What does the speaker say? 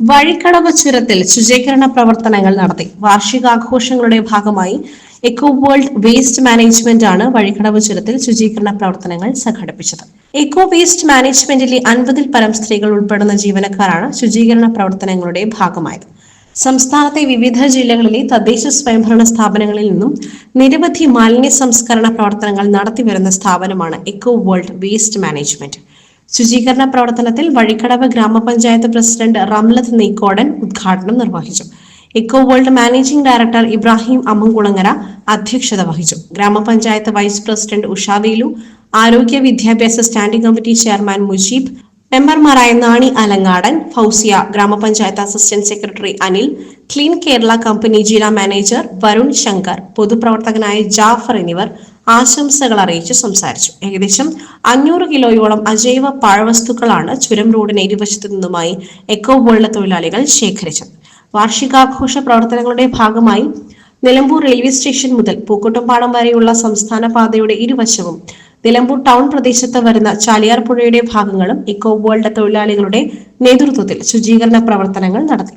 വഴിക്കടവ് ചുരത്തിൽ ശുചീകരണ പ്രവർത്തനങ്ങൾ നടത്തി. വാർഷികാഘോഷങ്ങളുടെ ഭാഗമായി എക്കോ വേൾഡ് വേസ്റ്റ് മാനേജ്മെന്റ് ആണ് വഴിക്കടവ് ചുരത്തിൽ ശുചീകരണ പ്രവർത്തനങ്ങൾ സംഘടിപ്പിച്ചത്. എക്കോ വേസ്റ്റ് മാനേജ്മെന്റിലെ അൻപതിൽ പരം സ്ത്രീകൾ ഉൾപ്പെടുന്ന ജീവനക്കാരാണ് ശുചീകരണ പ്രവർത്തനങ്ങളുടെ ഭാഗമായത്. സംസ്ഥാനത്തെ വിവിധ ജില്ലകളിലെ തദ്ദേശ സ്വയംഭരണ സ്ഥാപനങ്ങളിൽ നിന്നും നിരവധി മാലിന്യ സംസ്കരണ പ്രവർത്തനങ്ങൾ നടത്തിവരുന്ന സ്ഥാപനമാണ് എക്കോ വേൾഡ് വേസ്റ്റ് മാനേജ്മെന്റ് ശുചീകരണ പ്രവർത്തനത്തിൽ വഴിക്കടവ് ഗ്രാമപഞ്ചായത്ത് പ്രസിഡന്റ് റംലത്ത് നീക്കോടൻ ഉദ്ഘാടനം നിർവഹിച്ചു. Eco world managing director Ibrahim Ammankulangara അധ്യക്ഷത വഹിച്ചു. ഗ്രാമപഞ്ചായത്ത് വൈസ് പ്രസിഡന്റ് ഉഷാവേലു ആരോഗ്യ വിദ്യാഭ്യാസ സ്റ്റാൻഡിംഗ് കമ്മിറ്റി ചെയർമാൻ മുജീബ് മെമ്പർമാരായ നാണി അലങ്ങാടൻ ഫൗസിയ ഗ്രാമപഞ്ചായത്ത് assistant secretary Anil clean Kerala company ജില്ലാ മാനേജർ വരുൺ ശങ്കർ പൊതുപ്രവർത്തകനായ ജാഫർ എന്നിവർ ആശംസകൾ അറിയിച്ച് സംസാരിച്ചു. ഏകദേശം അഞ്ഞൂറ് കിലോയോളം അജൈവ പാഴ്വസ്തുക്കളാണ് ചുരം റോഡിന് ഇരുവശത്തു നിന്നുമായി എക്കോ വേൾഡ് തൊഴിലാളികൾ ശേഖരിച്ചത്. വാർഷികാഘോഷ പ്രവർത്തനങ്ങളുടെ ഭാഗമായി നിലമ്പൂർ റെയിൽവേ സ്റ്റേഷൻ മുതൽ പൂക്കോട്ടുംപാടം വരെയുള്ള സംസ്ഥാന പാതയുടെ ഇരുവശവും നിലമ്പൂർ ടൗൺ പ്രദേശത്ത് വരുന്ന ചാലിയാർ പുഴയുടെ ഭാഗങ്ങളും ഇക്കോ വേൾഡ് തൊഴിലാളികളുടെ നേതൃത്വത്തിൽ ശുചീകരണ പ്രവർത്തനങ്ങൾ നടത്തി.